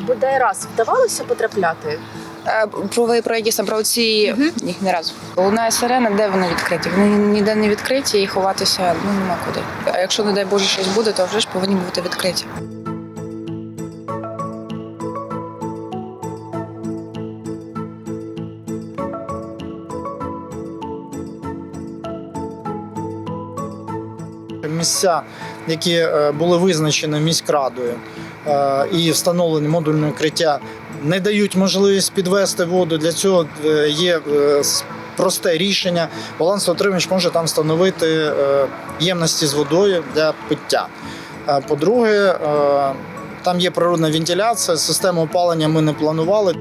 бодай раз вдавалося потрапляти? Е, Про ви про які саме про ці Мгм. ні, не разу. Лунає сирена, де вони відкриті? Вони ніде не відкриті і ховатися ну нема куди. А якщо, не дай Боже, щось буде, то вже ж повинні бути відкриті. Місця, які е, були визначені міськрадою е, і встановлені модульне укриття, не дають можливість підвести воду. Для цього е, є просте рішення. Балансоутримувач може там встановити ємності з водою для пиття. По-друге, там є природна вентиляція, систему опалення ми не планували.